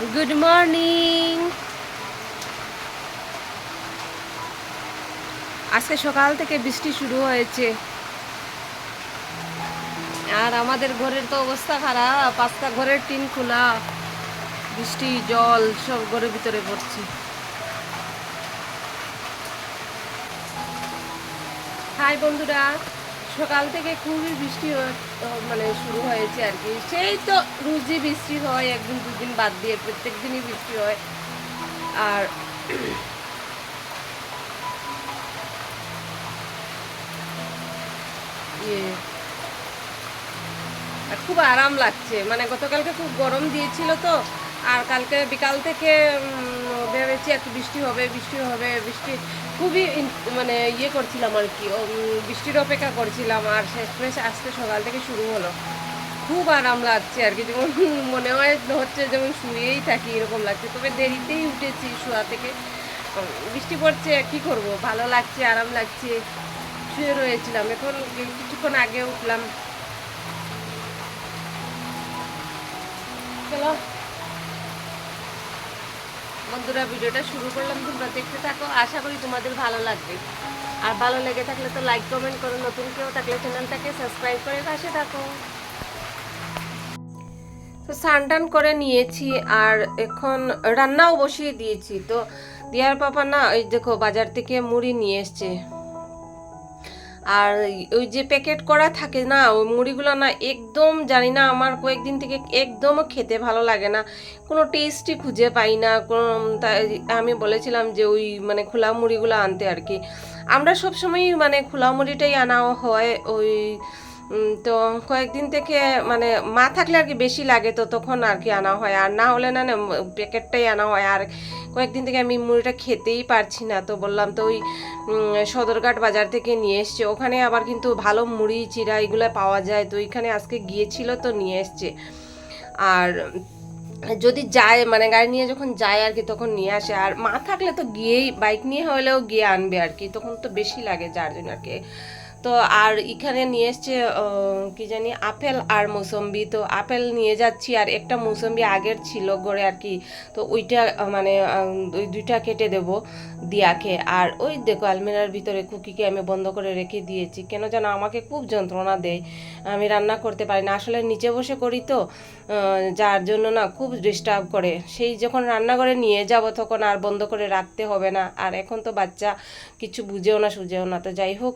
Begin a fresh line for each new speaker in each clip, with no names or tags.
Good morning আজকে সকাল থেকে বৃষ্টি শুরু হয়েছে। আর আমাদের ঘরের তো অবস্থা খারাপ। পাঁচটা ঘরের টিন খোলা। বৃষ্টি, জল সব ঘরের ভিতরে পড়ছে। হাই বন্ধুরা। সকাল থেকে খুবই বৃষ্টি মানে শুরু হয়েছে আর কি। সেই তো রোজই বৃষ্টি হয়, একদিন দুদিন বাদ দিয়ে প্রত্যেক দিনই বৃষ্টি হয়। আর ইয়ে আর খুব আরাম লাগছে। মানে গতকালকে খুব গরম দিয়েছিল তো, আর কালকে বিকাল থেকে ভেবেছি একটু বৃষ্টি হবে বৃষ্টি হবে, বৃষ্টি খুবই মানে ইয়ে করছিলাম আর কি বৃষ্টির অপেক্ষা করছিলাম আর শেষমেশ আজকে সকাল থেকে শুরু হলো। খুব আরাম লাগছে আর কি, যেমন মনে হয় হচ্ছে যেমন শুয়েই থাকি এরকম লাগছে, তবে দেরিতেই উঠেছি শোয়া থেকে। বৃষ্টি পড়ছে, কি করব? ভালো লাগছে, আরাম লাগছে, শুয়ে রয়েছিলাম। এখন কিছুক্ষণ আগে উঠলাম। চলো। বন্ধুরা, ভিডিওটা শুরু করলাম। তোমরা দেখতে থাকো। আশা করি তোমাদের ভালো লাগবে। আর ভালো লেগে থাকলে তো লাইক কমেন্ট করো। নতুন কেউ থাকলে চ্যানেলটাকে সাবস্ক্রাইব করে পাশে থাকো। তো স্নান করে নিয়েছি আর এখন রান্নাও বসিয়ে দিয়েছি। তো দিয়ার পাপা না, ওই দেখো, বাজার থেকে মুড়ি নিয়ে এসছে। আর ওই যে প্যাকেট করা থাকে না, ওই মুড়িগুলো না একদম জানি না, আমার কয়েকদিন থেকে একদমও খেতে ভালো লাগে না। কোনো টেস্টই খুঁজে পাই না, কোনো, তাই আমি বলেছিলাম যে ওই মানে খোলা মুড়িগুলো আনতে আর কি। আমরা সবসময় মানে খোলা মুড়িটাই আনা হয়, ওই তো কয়েকদিন থেকে মানে মা থাকলে আর কি বেশি লাগে তো তখন আর কি আনা হয়। আর না হলে না না প্যাকেটটাই আনা হয়। আর কয়েকদিন থেকে আমি মুড়িটা খেতেই পারছি না। তো বললাম তো ওই সদরঘাট বাজার থেকে নিয়ে এসছে। ওখানে আবার কিন্তু ভালো মুড়ি চিরা এগুলো পাওয়া যায়। তো ওইখানে আজকে গিয়েছিল তো নিয়ে এসছে। আর যদি যায় মানে গাড়ি নিয়ে যখন যায় আর কি, তখন নিয়ে আসে। আর মা থাকলে তো গিয়েই, বাইক নিয়ে হলেও গিয়ে আনবে আর কি। তখন তো বেশি লাগে যার জন্য আর কি। তো আর এখানে নিয়ে এসছে কি জানি, আপেল আর মৌসম্বি। তো আপেল নিয়ে যাচ্ছি আর একটা মৌসম্বি আগের ছিল গড়ে আর কি। তো ওইটা মানে ওই দুইটা কেটে দেব দিয়াকে। আর ওই দেখো আলমিরার ভিতরে কুকিকে আমি বন্ধ করে রেখে দিয়েছি। কেন যেন আমাকে খুব যন্ত্রণা দেয়। আমি রান্না করতে পারি না। আসলে নিচে বসে করি তো যার জন্য না খুব ডিস্টার্ব করে। সেই যখন রান্নাঘরে নিয়ে যাব তখন আর বন্ধ করে রাখতে হবে না। আর এখন তো বাচ্চা, কিছু বুঝেও না, সুঝেও না। তো যাই হোক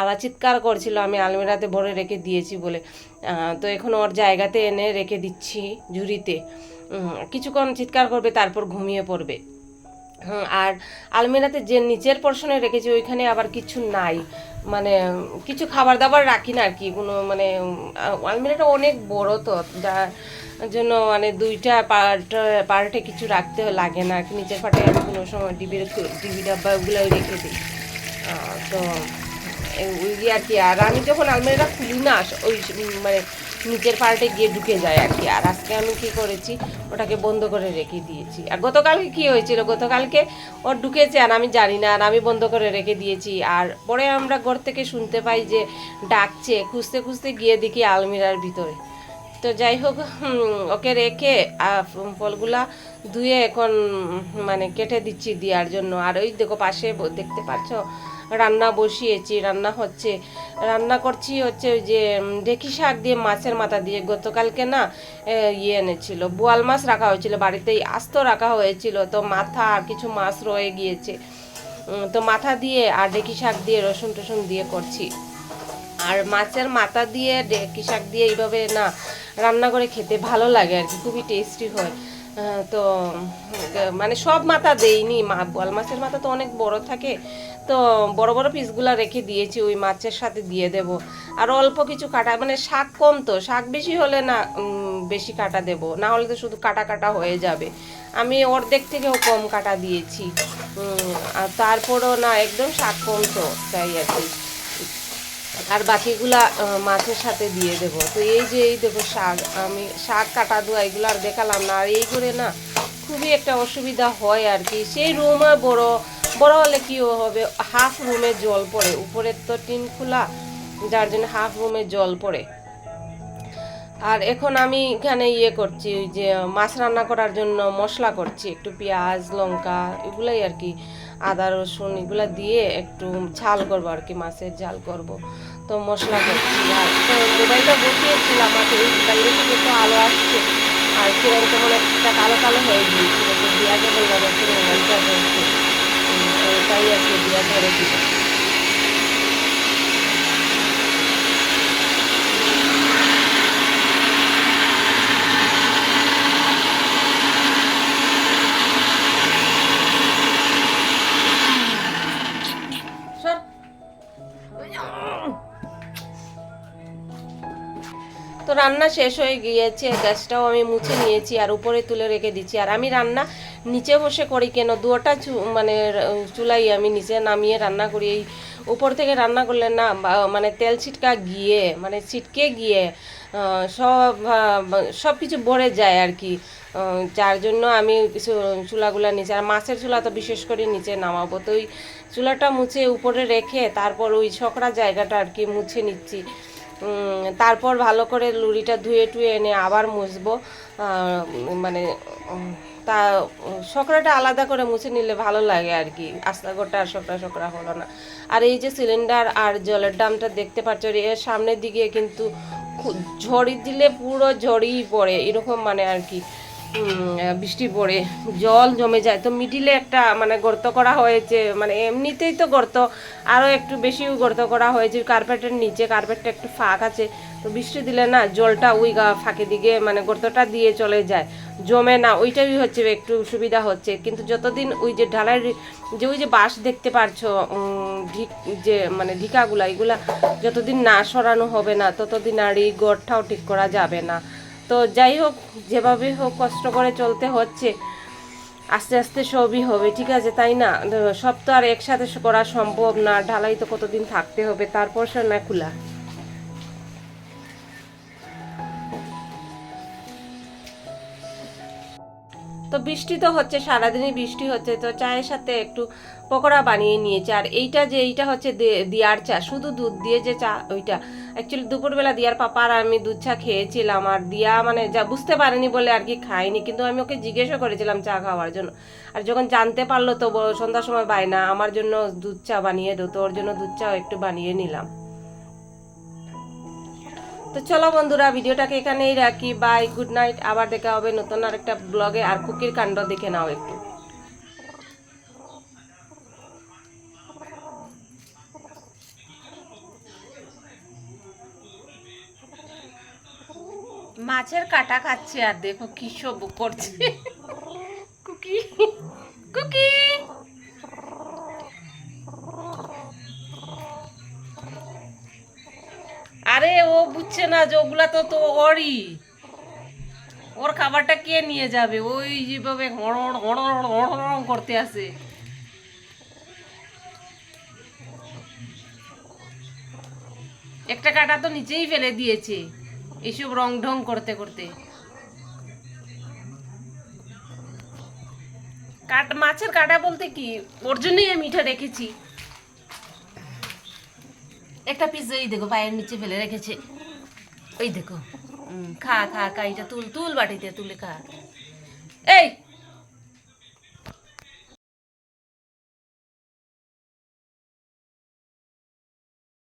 আবার চিৎকার করছিল, আমি আলমিরাতে ভরে রেখে দিয়েছি বলে। তো এখন ওর জায়গাতে এনে রেখে দিচ্ছি ঝুড়িতে। কিছুক্ষণ চিৎকার করবে, তারপর ঘুমিয়ে পড়বে। আর আলমিরাতে যে নিচের পর্শনে রেখেছি, ওইখানে আবার কিছু নাই। মানে কিছু খাবার দাবার রাখি না আর কি, কোনো মানে আলমিরাটা অনেক বড় তো, যার জন্য মানে দুইটা পার্ট পার্টে কিছু রাখতে লাগে না। আর কি, নিচের আমি কোনো সময় ডিবির ডিবি ডাব্বা ওগুলো রেখে দিই। তো ওই আর কি, আর আমি যখন আলমারিটা খুলি না, ওই মানে নিচের পার্টে গিয়ে ঢুকে যায় আর কি। আর আজকে আমি কি করেছি, ওটাকে বন্ধ করে রেখে দিয়েছি। আর গতকালকে কি হয়েছিল? গতকালকে ওর ঢুকেছে আর আমি জানি না, আর আমি বন্ধ করে রেখে দিয়েছি। আর পরে আমরা ঘর থেকে শুনতে পাই যে ডাকছে, খুঁজতে খুঁজতে গিয়ে দেখি আলমিরার ভিতরে। তো যাই হোক ওকে রেখে ফলগুলা ধুয়ে এখন মানে কেটে দিচ্ছি দেওয়ার জন্য। আর ওই দেখো পাশে দেখতে পাচ্ছ? রান্না বসিয়েছি, রান্না হচ্ছে। রান্না করছি হচ্ছে ওই যে ঢেকি শাক দিয়ে মাছের মাথা দিয়ে। গতকালকে না ইয়ে এনেছিল, বোয়াল মাছ রাখা হয়েছিল, বাড়িতেই আস্ত রাখা হয়েছিল, তো মাথা আর কিছু মাছ রয়ে গিয়েছে। তো মাথা দিয়ে আর ঢেকি শাক দিয়ে, রসুন টসুন দিয়ে করছি। আর মাছের মাথা দিয়ে ডেকি শাক দিয়ে এইভাবে না, রান্না করে খেতে ভালো লাগে আর কি, খুবই টেস্টি হয়। তো মানে সব মাথা দেইনি মা, বোয়াল মাছের মাথা তো অনেক বড় থাকে। তো বড় বড় পিসগুলা রেখে দিয়েছি, ওই মাছের সাথে দিয়ে দেব। আর অল্প কিছু কাটা মানে শাক কম তো, শাক বেশি হলে না বেশি কাটা দেব। না হলে তো শুধু কাটা কাটা হয়ে যাবে। আমি অর্ধেক থেকেও কম কাটা দিয়েছি। আর তারপরও না, একদম শাক কম তো, তাই আর কি। আর বাকিগুলা মাছের সাথে দিয়ে দেবো। তো এই যে, এই দেখো শাক, আমি শাক কাটা দেওয়া এগুলো আর দেখালাম না। আর এই করে না, খুবই একটা অসুবিধা হয় আর কি। সেই রুমে বড় বড় হলে কি হবে? হাফ রুমে জল পড়ে। উপরের তো টিন খোলা, যার জন্য হাফ রুমে জল পড়ে। আর এখন আমি এখানে ইয়ে করছি, ওই যে মাছ রান্না করার জন্য মশলা করছি। একটু পেঁয়াজ, লঙ্কা, এগুলাই আর কি। আদা, রসুন এগুলো দিয়ে একটু ঝাল করব আর কি, মাছের ঝাল করব। তো মশলা করছি আর তো মোবাইলটা বসিয়েছিলাম আর এই থেকে তো আলো আসছে। আর কিরম কেমন একটা কালো কালো হয়ে গিয়েছিল, তো দিয়াকে বললাম মোবাইলটা তো তাই আর কি দিয়া ধরে দিল। রান্না শেষ হয়ে গিয়েছে, গ্যাসটাও আমি মুছে নিয়েছি আর উপরে তুলে রেখে দিচ্ছি। আর আমি রান্না নিচে বসে করি কেন? দুটা মানে চুলাই আমি নিচে নামিয়ে রান্না করি। এই উপর থেকে রান্না করলে না মানে তেল ছিটকা গিয়ে মানে ছিটকে গিয়ে সব সব কিছু ভরে যায় আর কি। যার জন্য আমি কিছু চুলাগুলা নিচে, আর মাছের চুলা তো বিশেষ করে নিচে নামাবো। তো ওই চুলাটা মুছে উপরে রেখে তারপর ওই সকরা জায়গাটা আর কি মুছে নিচ্ছি। তারপর ভালো করে লুড়িটা ধুয়ে টুয়ে এনে আবার মুছবো। মানে তা, শকরাটা আলাদা করে মুছে নিলে ভালো লাগে আর কি। আস্তা গোটা আর শকরা শকরা হলো না। আর এই যে সিলিন্ডার আর জলের ড্রামটা দেখতে পাচ্ছ এর সামনের দিকে কিন্তু ঝড়ি দিলে পুরো ঝড়িই পড়ে, এরকম মানে আর কি। বৃষ্টি পড়ে, জল জমে যায়। তো মিডিলে একটা মানে গর্ত করা হয়েছে মানে এমনিতেই তো গর্ত আরও একটু বেশি গর্ত করা হয়েছে কার্পেটের নিচে কার্পেটটা একটু ফাঁক আছে। তো বৃষ্টি দিলে না, জলটা ওই ফাঁকে দিকে মানে গর্তটা দিয়ে চলে যায়। জমে না, ওইটাই হচ্ছে একটু সুবিধা হচ্ছে। কিন্তু যতদিন ওই যে ঢালাই যে ওই যে বাঁশ দেখতে পারছ ঢিক, যে মানে ঢিকাগুলা, এগুলা যতদিন না সরানো হবে না, ততদিন আর এই গড়টাও ঠিক করা যাবে না। তো যাই হোক, যেভাবে হোক কষ্ট করে চলতে হচ্ছে। আস্তে আস্তে সবই হবে, ঠিক আছে? তাই না? সব তো আর একসাথে করা সম্ভব না। ঢালাই তো কতদিন থাকতে হবে? তারপর সে না খোলা। তো বৃষ্টি তো হচ্ছে, সারাদিনই বৃষ্টি হচ্ছে, তো চায়ের সাথে একটু পকোড়া বানিয়ে নিয়েছে। আর এইটা যে, এইটা হচ্ছে দিয়ার চা, শুধু দুধ দিয়ে যে চা, ওইটা। অ্যাকচুয়ালি দুপুরবেলা দিয়ার পাপার আর আমি দুধ চা খেয়েছিলাম, আর দিয়া মানে যা, বুঝতে পারেনি বলে আর কি খাইনি কিন্তু আমি ওকে জিজ্ঞেসও করেছিলাম চা খাওয়ার জন্য। আর যখন জানতে পারল তো সন্ধ্যার সময় বাই না, আমার জন্য দুধ চা বানিয়ে দো তো ওর জন্য দুধ চাও একটু বানিয়ে নিলাম। তো চলো বন্ধুরা ভিডিওটাকে এখানেই রাখি। বাই গুড নাইট আবার দেখা হবে নতুন আরেকটা ব্লগে আর কুকির কাণ্ড দেখে নাও একটু। মাছের কাটা খাচ্ছে আর দেখো কি সব করছে। কুকি কুকি আরে বুঝছে না যে ওগুলা তো তো ওরই। ওর খাবারটা কে নিয়ে যাবে? ওই যেভাবে করতে আসে। একটা কাটা তো নিচেই ফেলে দিয়েছে এইসব রং ঢং করতে করতে। কাট, মাছের কাটা বলতে কি? ওর জন্যই আমি এটা রেখেছি। একটা পিস দেখো পায়ের নিচে ফেলে রেখেছে। ওই দেখো। খা খা খা এটা তুল তুল বাটিতে তুলে খা। এই!